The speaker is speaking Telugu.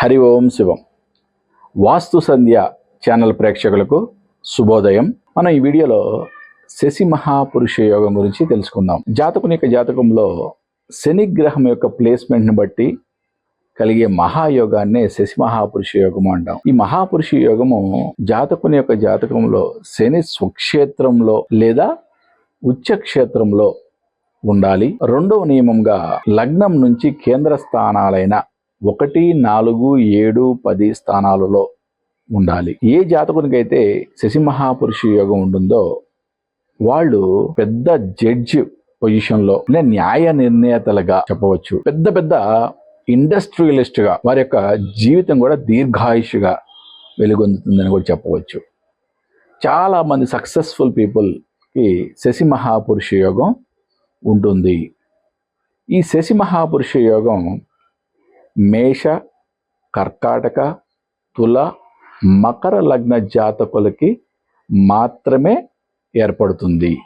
హరి ఓం శివం. వాస్తు సంధ్య ఛానల్ ప్రేక్షకులకు శుభోదయం. మనం ఈ వీడియోలో శశి మహాపురుష యోగం గురించి తెలుసుకుందాం. జాతకుని యొక్క జాతకంలో శని గ్రహం యొక్క ప్లేస్మెంట్ని బట్టి కలిగే మహాయోగాన్నే శశి మహాపురుష యోగం అంటాం. ఈ మహాపురుష యోగము జాతకుని యొక్క జాతకంలో శని స్వక్షేత్రంలో లేదా ఉచ్చక్షేత్రంలో ఉండాలి. రెండవ నియమంగా లగ్నం నుంచి కేంద్ర స్థానాలైన ఒకటి నాలుగు ఏడు పది స్థానాలలో ఉండాలి. ఏ జాతకునికైతే శశిమహాపురుష యోగం ఉంటుందో వాళ్ళు పెద్ద జడ్జ్ పొజిషన్లో అంటే న్యాయ నిర్ణేతలుగా చెప్పవచ్చు. పెద్ద పెద్ద ఇండస్ట్రియలిస్ట్గా వారి యొక్క జీవితం కూడా దీర్ఘాయుషుగా వెలుగొందుతుందని కూడా చెప్పవచ్చు. చాలా మంది సక్సెస్ఫుల్ పీపుల్కి శశి మహాపురుష యోగం ఉంటుంది. ఈ శశి మహాపురుష యోగం మేష కర్కాటక తుల మకర లగ్న జాతకులకి మాత్రమే ఏర్పడుతుంది.